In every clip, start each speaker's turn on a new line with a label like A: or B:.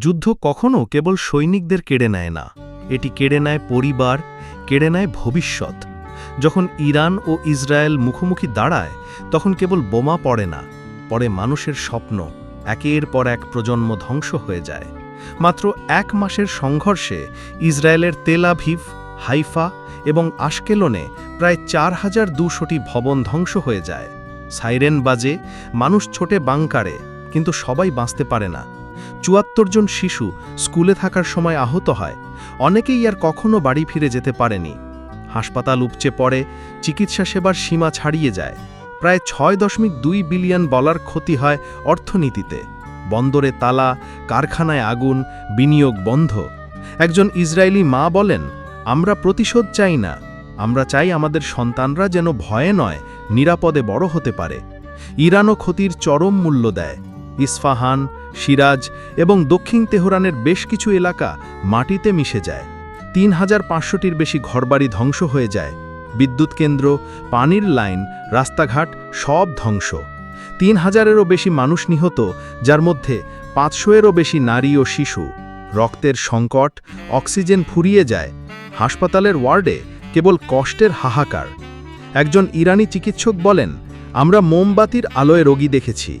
A: যুদ্ধ কখনো কেবল সৈনিকদের কেড়ে নেয় না। এটি কেড়ে নেয় পরিবার, কেড়ে নেয় ভবিষ্যৎ। যখন ইরান ও ইসরায়েল মুখোমুখি দাঁড়ায়, তখন কেবল বোমা পড়ে না পরে মানুষের স্বপ্ন। একের পর এক প্রজন্ম ধ্বংস হয়ে যায়। মাত্র এক মাসের সংঘর্ষে ইসরায়েলের তেলাভিভ হাইফা এবং আশকেলনে প্রায় চার হাজার দুশোটি ভবন ধ্বংস হয়ে যায়। সাইরেন বাজে, মানুষ ছোটে বাংকারে, কিন্তু সবাই বাঁচতে পারে না। চুয়াত্তর জন শিশু স্কুলে থাকার সময় আহত হয়। অনেকেই আর কখনো বাড়ি ফিরে যেতে পারেনি। হাসপাতাল উপচে পড়ে, চিকিৎসা সেবার সীমা ছাড়িয়ে যায়। প্রায় ছয় দশমিক দুই বিলিয়ন ডলার ক্ষতি হয় অর্থনীতিতে। বন্দরে তালা, কারখানায় আগুন, বিনিয়োগ বন্ধ। একজন ইসরায়েলি মা বলেন, আমরা প্রতিশোধ চাই না। আমরা চাই আমাদের সন্তানরা যেন ভয়ে নয়, নিরাপদে বড় হতে পারে। ইরানও ক্ষতির চরম মূল্য দেয়। ইস্ফাহান সিরাজ এবং দক্ষিণ তেহরানের বেশ কিছু এলাকা মাটিতে মিশে যায়। তিন হাজার পাঁচশোটির বেশি ঘরবাড়ি ধ্বংস হয়ে যায়। বিদ্যুৎ কেন্দ্র, পানির লাইন, রাস্তাঘাট সব ধ্বংস। তিন হাজারেরও বেশি মানুষ নিহত, যার মধ্যে পাঁচশোয়েরও বেশি নারী ও শিশু। রক্তের সংকট, অক্সিজেন ফুরিয়ে যায়। হাসপাতালের ওয়ার্ডে কেবল কষ্টের হাহাকার। একজন ইরানি চিকিৎসক বলেন আমরা মোমবাতির আলোয় রোগী দেখেছি।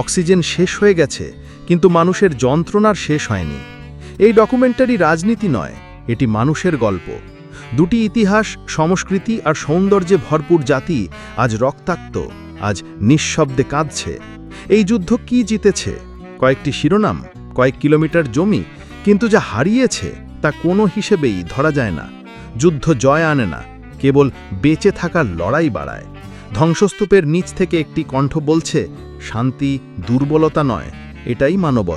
A: অক্সিজেন শেষ হয়ে গেছে, কিন্তু মানুষের যন্ত্রণার শেষ হয়নি। এই ডকুমেন্টারি রাজনীতি নয়, এটি মানুষের গল্প। দুটি ইতিহাস, সংস্কৃতি আর সৌন্দর্যে ভরপুর জাতি আজ রক্তাক্ত, আজ নিঃশব্দে কাঁদছে। এই যুদ্ধ কি জিতেছে? কয়েকটি শিরোনাম, কয়েক কিলোমিটার জমি, কিন্তু যা হারিয়েছে তা কোনো হিসেবেই ধরা যায় না। যুদ্ধ জয় আনে না, কেবল বেঁচে থাকার লড়াই বাড়ায়। ধ্বংসস্তূপের নিচ থেকে একটি কণ্ঠ বলছে শান্তি দুর্বলতা নয় এটাই মানবত।